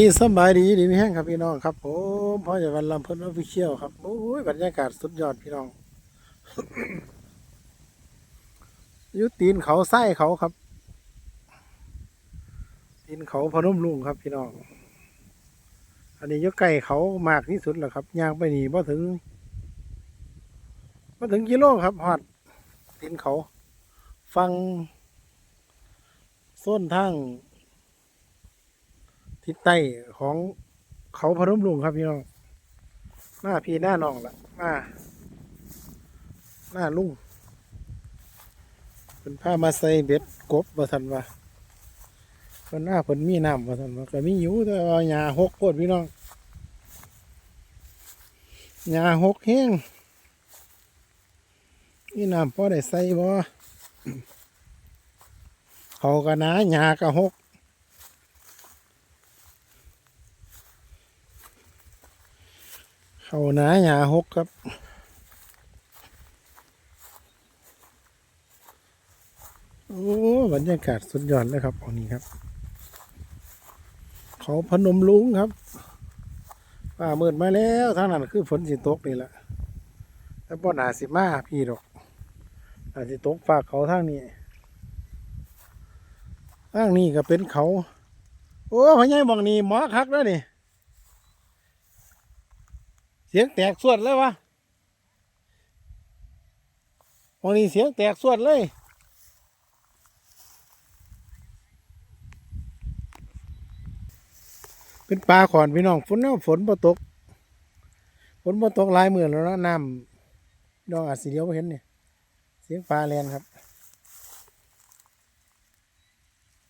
ดีสบายดีดีมีแห้งครับพี่น้องครับผมพ่อใหญ่วันลำเพิ่นออฟฟิเชียลครับโอ้ยบรรยากาศสุดยอดพี่น้องยุตีนเขาไส้เขาครับ ตีนเขาพนมลุงครับพี่น้อง อันนี้ยุไก่เขามากที่สุดแหละครับยางไปหนี่พอถึงพอถึงกิโลครับฮอดตีนเขา ฟังส้นทาง ทิศใต้ของเขาพนมรุงครับพี่น้องหน้าพี่หน้าน้องละหน้าหน้าลุงเป็นผ้ามาใส่เบ็ดกบว่าทันว่าเพิ่นหน้าเพิ่นมีน้ำว่าทันว่าก็มีอยู่แต่ว่าหญ้าหกโคตรพี่น้องหญ้าหกแห้งมีน้ำพอได้ใส่บ่เขาก็นาหญ้าก็หก เขาหนาหยาหกครับโอ้บรรยากาศสุดยอดเลยครับอันนี้ครับ เขาพนมลุงครับฟ้ามืดมาแล้วทางนั้นคือฝนสิตกนี่แหละแต่บ่หนาสิมาพี่ดอกอาสิตกฝากเขาทางนี้ทางนี้ก็เป็นเขา โอ้พญายมองนี่หมอคักแล้วนี่ เสียงแตกสวดเลยวะวันนี้เสียงแตกสวดเลย เป็นปลาขอนพี่น้องฝนเนาะฝนบ่ตก ฝนบ่ตกหลายหมือแล้วนะน้ำพี่น้องอาจสีเดียวบ่เห็นเนี่ย เสียงปลาแลนครับ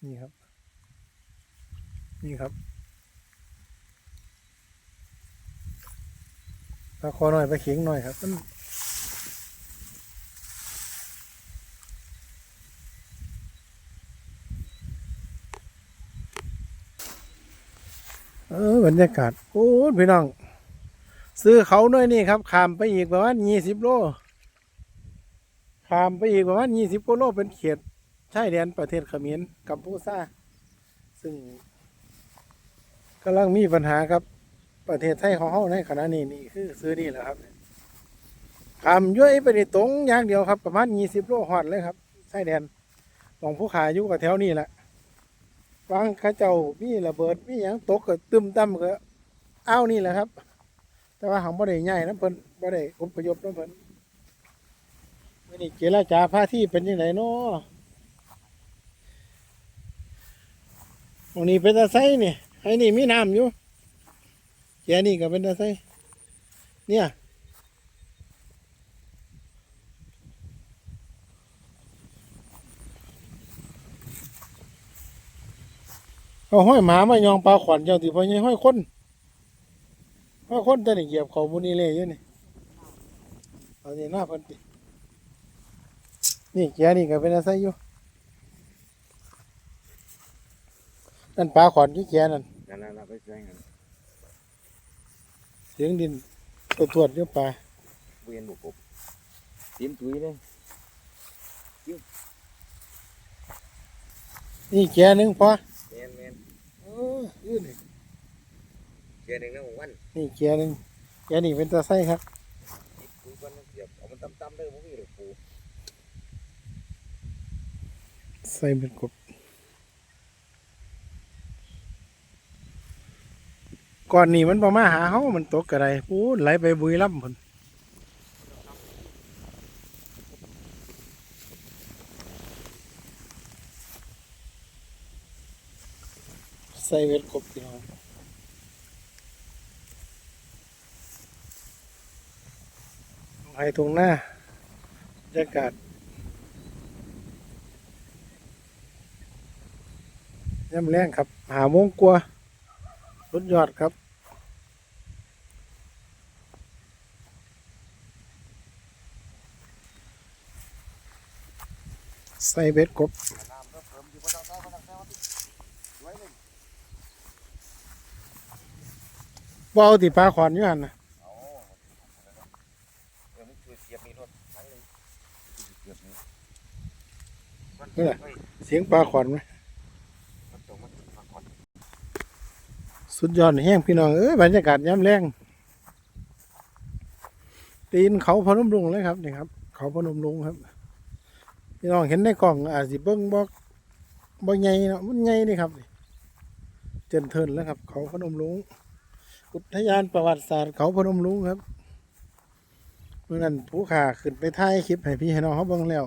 นี่ครับ นี่ครับ ปลาคอหน่อยปลาเข็งหน่อยครับมันเออบรรยากาศโอ้พี่น้อง ซื้อเขาหน่อยนี่ครับขามไปอีกประมาณยี่สิบโลขามไปอีกประมาณยี่สิบกิโลเป็นเขตชายแดนประเทศเขมรกัมพูชาซึ่งกำลังมีปัญหาครับ ประเทศไทยของเขาในขณะนี้นี่คือซื้อนี่แหละครับขามย้อยไปในตรงอย่างเดียวครับ ประมาณยี่สิบโลหอดเลยครับใชายแดนของผู้ขายอยู่กับแถวนี้แหละวางข้าเจ้ามีระเบิดมีอย่างตกก็ตึมตั้มก็อ้าวนี่แหละครับ แต่ว่าของบ่ได้ใหญ่นะเพิ่นบ่ได้อพยพนะเพิ่นไม่ได้เจรจาพาที่เป็นยังไงเนาะตรงนี้เป็นตะไซนี่ไอ้นี่มีน้ำอยู่ แกนี่ก็เป็นตาไซเนี่ยเอาห้อยหมามายองปลาขวัญเจ้าติพอยังห้อยคนห้อยคนแต่นี่เหยียบเขาบุนีเลยอยู่นี่เอาเนี่ยหน้าพันตินี่แกนี่ก็เป็นตาไซอยู่นั่นปลาขวัญที่แกนั่นนั่นนั่นไปแจ้งกัน สียงดินตัวตรวจเยอะปลาเวียนบุกบจิ้มตุยเลยนี่แกหนึงพอแมนแมนเออยืดนี่เจอหนึ่งนะวันนี่แกหนึงแกนี่เป็นตาไส้ครับจิ้มตุยวันเดี๋ยวเอามันตั้มๆเลยพวกนี้เลยปูใส่เป็นกบ ก่อนนี่มันประมาหาเขามันตกกระไรปูดไหลไปบุยล่ำผนใส่เวทกบพี่น้องให้ตรงหน้าบรรยากาศย่ำแรงครับ หาโมงกลัวารถยอดครับ ใส่เบ็ดกบ น้ำก็เพิ่มอยู่พอตั้งแต่พอตั้งแต่วั นที่ไว้เลยบ่เอาติปลาขอนอยู่หันนะเอาเดี๋ยวนี้ช่วยเสียบมีรถไหนเลยเสียงปลาขอนไหมสุดยอดแห้งพี่น้องเอ้ยบรรยากาศย่ำแรงตีนเขาพนมรุงเลยครับนี่ครับ เขาพนมรุงครับ พี่น้องเห็นในกล่องอาจสิเบิ้งบอกบ่ใหญ่เนาะมันใหญ่นี่ครับเจนเทินแล้วครับ เขาพนมรุงอุทยานประวัติศาสตร์เขาพนมรุงครับเมื่อนั้นผู้ข่าขึ้นไปถ่ายคลิปให้พี่ให้น้องเขาเบิ่งแล้ว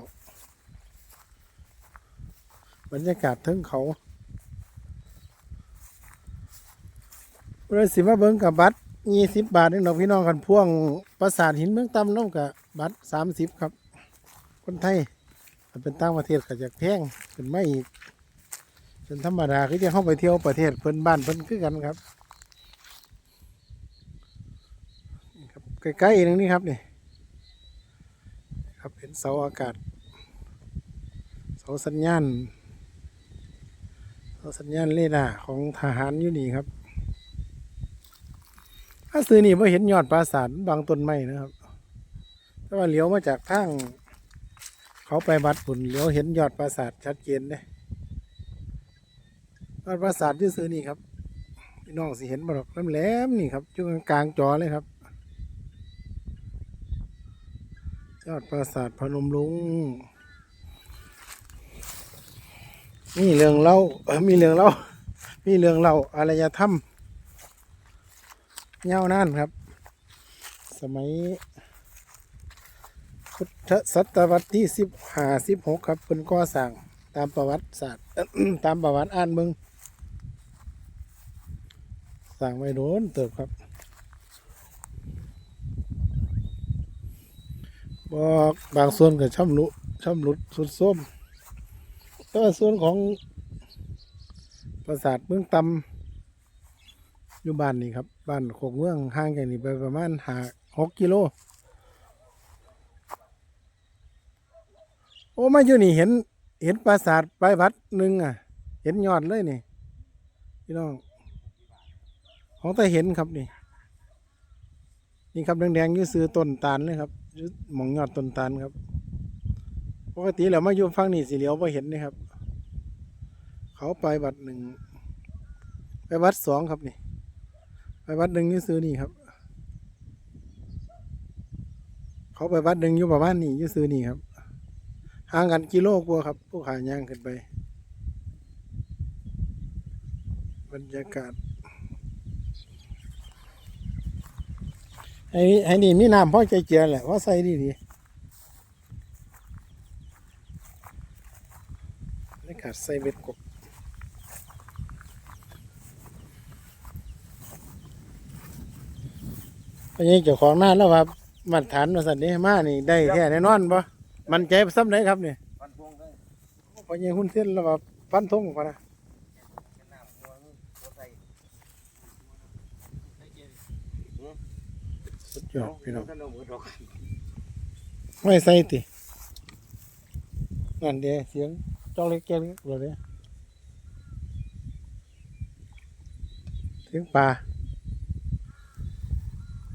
บรรยากาศเทั้งเขาเราสิมาเบิ่งกับบัตรยี่สิบบาทนี่เนาะพี่น้องกันพ่วงประสาทหินเมืองต่ำน้องกับบัตรสามสิบครับ คนไทย ถ้าเป็นต่างประเทศก็จะแพงเป็นไม่อีกเป็นธรรมดาคือจะเข้าไปเที่ยวประเทศเพิ่นบ้านเพิ่นคือกันครับครับใกล้ๆนึงนี่ครับนี่ครับเป็นเสาอากาศเสาสัญญาณเสาสัญญาณเรดาร์ของทหารอยู่นี่ครับถ้าซื้อนี่ไม่เห็นยอดปราสาทบางต้นไม้นะครับ แต่ว่าเลี้ยวมาจากทาง เขาไปบัดผุนเลี้ยวเห็นยอดปราสาทชัดเจนเลยยอดปราสาทที่ซื้อนี่ครับพี่น้องสิเห็นบ่ดอกแหลมๆนี่ครับอยู่กลางจอเลยครับ ยอดปราสาทพนมรุ้งมีเรื่องเล่ามีเรื่องเล่ามีเรื่องเล่าอารยธรรมยาวนานครับ สมัย พุทธศตวรรษที่สิบห้าสิบหกครับเป็นก่อสร้างตามประวัติศาสตร์ตามประวัติอ่านเบิงสร้างไว้โดนเติบครับ บอกบางส่วนก็ช่ำรุช่ำรุดสุดส้มแต่ว่าส่วนของปราสาทเมืองตำอยู่บ้านนี่ครับ บ้านโคกเมืองห่างจากนี่ไปประมาณหาหกกิโล โอ้มาอยู่นี่เห็น เห็นปราสาทไปวัดหนึ่งอะ เห็นยอดเลยนี่พี่น้อง ของแต่เห็นครับนี่ นี่ครับแดงๆยี่ซื้อต้นตาลเลยครับยู่หมองยอดต้นตาลครับ ปกติแล้วมาอยู่ฝั่งนี้สีเหลียวไ่เห็นนี่ครับ เขาไปวัดหนึ่งไปวัดสองครับนี่ ไปวัดหนึ่งยี่ซื้อนี่ครับ เขาไปวัดหนึ่งอยู่ประมาณนี้ยี่ซื้อนี่ครับ ห่างกันกิโลกว่าครับผู้ขายย่างขึ้นไป บรรยากาศไอ้ไอ้นี่มีน้ำพ่อใจเจียแหละว่าใส่ดีดีบรรยากาศใส่เบ็ดกบพอยังเจ้าของหน้าแล้วครับมาตรฐานมาสันนี้มานี่ได้แท้แน่นอนปะ มันใจซ้ำไหนครับเนี่ยฟันพงได้พอยังหุ้นเส้นแล้วว่าฟันทงพอนะเป็นน้ำงัวตัวใส่สุดยอดพี่น้องท่านเอามือดอกไม่ใส่ตินั่นเดียเสียงจอกเล็กแก่เล็กเลยเด้เสียงป่า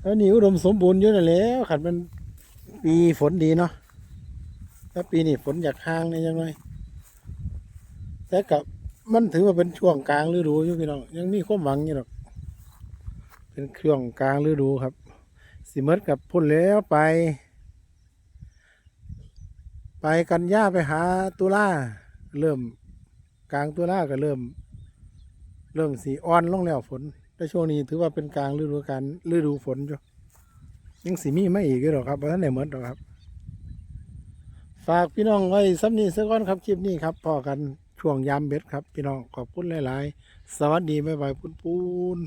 แล้วนี่อุดมสมบูรณ์อยู่นั่นแหล้วขันมันปีฝนดีเนาะ ถ้าปีนี้ฝนอยากห่างนี่ยังไงแต่กับมันถือว่าเป็นช่วงกลางฤดูอยู่พี่น้องยังมีความหวังอยู่หรอกเป็นช่วงกลางฤดูครับสิเมดกับพุ่นแล้วไป ไปกันย่าไปหาตุลาเริ่มกลางตุลาก็เริ่ม เริ่มสีอ่อนลงแล้วฝนแต่ช่วงนี้ถือว่าเป็นกลางฤดูการฤดูฝนอยู่ยังสีมีไม่อีกอยู่หรอกครับเพราะท่านไหนเหมือนหรอกครับ ฝากพี่น้องไว้ซ้ำนี้สักก้อนครับคลิปนี้ครับพอกันช่วงยามเบ็ดครับ พี่น้องขอบคุณหลาย ๆ สวัสดีบ๊ายบายปุ้นปูน